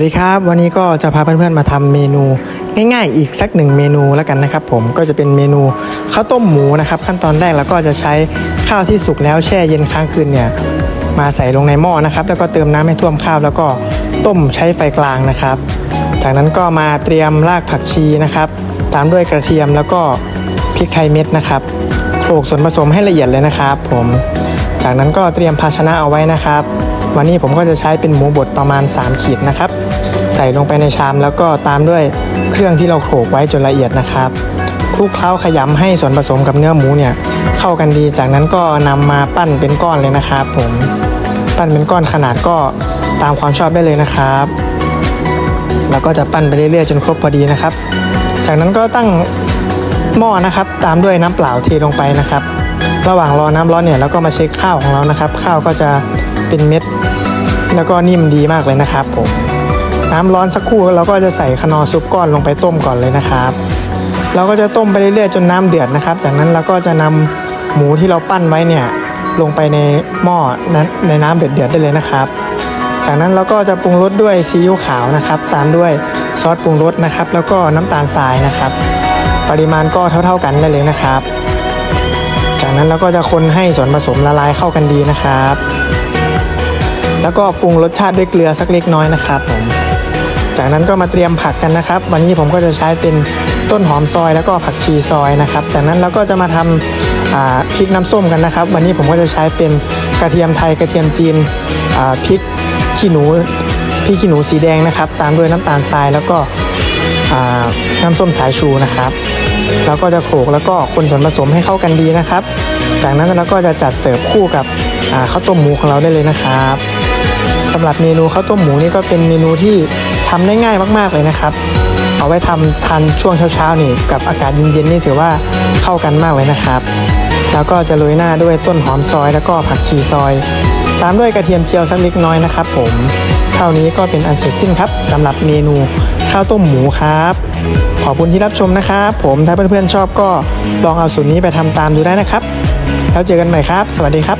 วัสดีครับ วันนี้ก็จะพาเพื่อนๆมาทำเมนูง่ายๆ อีกสักหนึ่งเมนูแล้วกันนะครับ ผมก็จะเป็นเมนูข้าวต้มหมูนะครับ ขั้นตอนแรกเราก็จะใช้ข้าวที่สุกแล้วแช่เย็นค้างคืนเนี่ยมาใส่ลงในหม้อนะครับ แล้วก็เติมน้ำให้ท่วมข้าว แล้วก็ต้มใช้ไฟกลางนะครับ จากนั้นก็มาเตรียมรากผักชีนะครับ ตามด้วยกระเทียมแล้วก็พริกไทยเม็ดนะครับโขลกส่วนผสมให้ละเอียดเลยนะครับ ผม จากนั้นก็เตรียมภาชนะเอาไว้นะครับ วันนี้ผมก็จะใช้เป็นหมูบดประมาณ 3 ขีดนะครับ ใส่ลงไปในชามแล้วก็ตามด้วยเครื่องที่เราโขลกไว้จนละเอียดนะครับคลุกเคล้าขยำให้ส่วนผสมกับเนื้อหมูเนี่ยเข้ากันดีจากนั้นก็นำมาปั้นเป็นก้อนเลยนะครับผมปั้นเป็นก้อนขนาดก็ตามความชอบได้เลยนะครับ แล้วก็จะปั้นไปเรื่อยๆจนครบพอดีนะครับ จากนั้นก็ตั้งหม้อนะครับ ตามด้วยน้ำเปล่าเทลงไปนะครับ ระหว่างรอน้ำร้อนเนี่ยแล้วก็มาเช็คข้าวของเรานะครับ ข้าวก็จะ เป็นเม็ด แล้วก็นิ่มดีมากเลยนะครับผมน้ำร้อนสักครู่เราก็จะใส่คนอซุปก้อนลงไปต้มก่อนเลยนะครับ เราก็จะต้มไปเรื่อยๆจนน้ำเดือดนะครับ จากนั้นเราก็จะนำหมูที่เราปั้นไว้เนี่ยลงไปในหม้อนั้นในน้ำเดือดๆได้เลยนะครับ จากนั้นเราก็จะปรุงรสด้วยซีอิ๊วขาวนะครับ ตามด้วยซอสปรุงรสนะครับ แล้วก็น้ำตาลทรายนะครับ ปริมาณก็เท่า ๆกันได้เลยนะครับ จากนั้นเราก็จะคนให้ส่วนผสมละลายเข้ากันดีนะครับ แล้วก็ปรุงรสชาติด้วยเกลือสักเล็กน้อยนะครับผม จากนั้นก็มาเตรียมผักกันนะครับ วันนี้ผมก็จะใช้เป็นต้นหอมซอยแล้วก็ผักชีซอยนะครับ จากนั้นเราก็จะมาทำอ่าพริกน้ำส้มกันนะครับ วันนี้ผมก็จะใช้เป็นกระเทียมไทยกระเทียมจีนพริกขี้หนูพริกขี้หนูสีแดงนะครับ ตามด้วยน้ำตาลทรายแล้วก็น้ำส้มสายชูนะครับเราก็จะโขลกแล้วก็คนส่วนผสมให้เข้ากันดีนะครับ จากนั้นเราก็จะจัดเสิร์ฟคู่กับข้าวต้มหมูของเราได้เลยนะครับ สำหรับเมนูข้าวต้มหมูนี่ก็เป็นเมนูที่ทำได้ง่ายมากๆเลยนะครับ เอาไว้ทำทานช่วงเช้าๆนี่กับอากาศเย็นๆนี่ถือว่าเข้ากันมากเลยนะครับ แล้วก็จะโรยหน้าด้วยต้นหอมซอย แล้วก็ผักชีซอย ตามด้วยกระเทียมเจียวสักเล็กน้อยนะครับ ผมเท่านี้ก็เป็นอันเสร็จสิ้นครับสำหรับเมนูข้าวต้มหมูครับ ขอบคุณที่รับชมนะครับ ผมถ้าเพื่อนๆชอบก็ลองเอาสูตรนี้ไปทำตามดูได้นะครับ แล้วเจอกันใหม่ครับ สวัสดีครับ